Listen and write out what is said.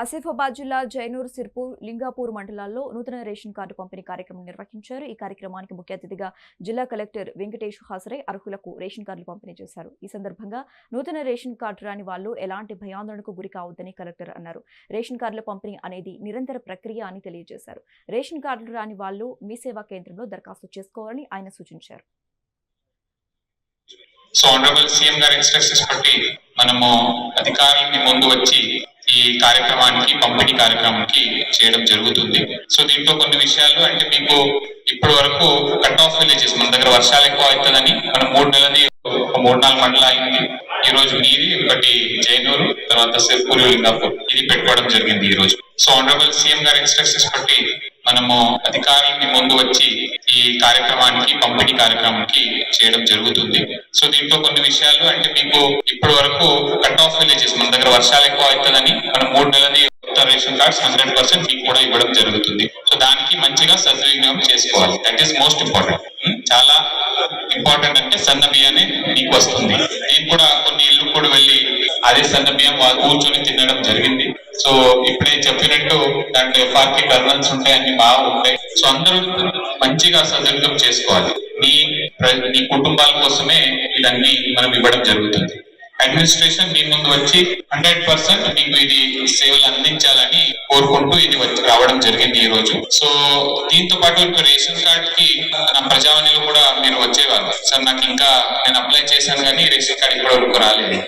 ఆసిఫాబాద్ జిల్లా జైనూర్ సిర్పూర్ లింగాపూర్ మండలాల్లో నూతన రేషన్ కార్డు పంపిణీ కార్యక్రమం నిర్వహించారు. ఈ కార్యక్రమానికి ముఖ్య అతిథిగా జిల్లా కలెక్టర్ వెంకటేష్ హాజరై అర్హులకు రేషన్ కార్డులు పంపిణీ చేశారు. ఈ సందర్భంగా నూతన రేషన్ కార్డు రాని వాళ్ళు ఎలాంటి భయాందోళనకు గురి కావద్దని కలెక్టర్ అన్నారు. రేషన్ కార్డుల పంపిణీ అనేది నిరంతర ప్రక్రియ అని తెలియజేశారు. రేషన్ కార్డులు రాని వాళ్ళు మీ సేవా కేంద్రంలో దరఖాస్తు చేసుకోవాలని ఆయన సూచించారు. సో ఆనరబుల్ సీఎం గారి ఇన్స్ట్రక్షన్స్ బట్టి మనము అధికారులని ముందు వచ్చి ఈ కార్యక్రమానికి పంపిణీ కార్యక్రమానికి చేయడం జరుగుతుంది. సో దీంట్లో కొన్ని విషయాలు అంటే మీకు ఇప్పటి వరకు కట్ ఆఫ్ విలేజెస్ మన దగ్గర వర్షాలు ఎక్కువ అవుతుందని మనం మూడు నెలది మూడు నాలుగు మండల అయింది ఈ రోజు మీది ఒకటి జైనూరు తర్వాత సిర్పూర్ లింగాపూర్. ఇది పెట్టుకోవడం జరిగింది ఈ రోజు. సో ఆనరబుల్ సీఎం గారి ఇన్స్ట్రక్షన్స్ బట్టి మనము అధికారులని ముందు వచ్చి ఈ కార్యక్రమానికి పంపిణీ కార్యక్రమానికి చేయడం జరుగుతుంది. సో దీంట్లో కొన్ని విషయాలు అంటే మీకు ఇప్పటి వరకు కట్ ఆఫ్ విలేజెస్ మన దగ్గర వర్షాలు ఎక్కువ అవుతుందని మనం మూడు నెలది కొత్త రేషన్ కార్డ్స్ హండ్రెడ్ పర్సెంట్ మీకు కూడా ఇవ్వడం జరుగుతుంది. సో దానికి మంచిగా సద్వినియోగం చేసుకోవాలి. దట్ ఈస్ మోస్ట్ ఇంపార్టెంట్ చాలా ఇంపార్టెంట్ అంటే సన్న బియ్యాన్ని మీకు వస్తుంది. నేను కూడా కొన్ని ఇల్లు కూడా వెళ్ళి అదే సన్న బియ్యం కూర్చొని తినడం జరిగింది. సో ఇప్పుడే చెప్పినట్టు దాంట్లో ఎఫ్ఆర్పి టర్నల్స్ ఉంటాయి అన్ని బాగా ఉంటాయి. సో అందరూ మంచిగా సద్వినియోగం చేసుకోవాలి. మీ మీ కుటుంబాల కోసమే ఇదన్నీ మనం ఇవ్వడం జరుగుతుంది. అడ్మినిస్ట్రేషన్ మీ ముందు వచ్చి హండ్రెడ్ పర్సెంట్ మీకు ఇది సేవలు అందించాలని కోరుకుంటూ ఇది వచ్చి రావడం జరిగింది ఈ రోజు సో దీంతో పాటు ఇప్పుడు రేషన్ కార్డ్కి నా ప్రజావాణిలో కూడా మీరు వచ్చేవారు. సార్ నాకు ఇంకా నేను అప్లై చేశాను కానీ రేషన్ కార్డ్ ఇప్పటివరకు రాలేదు.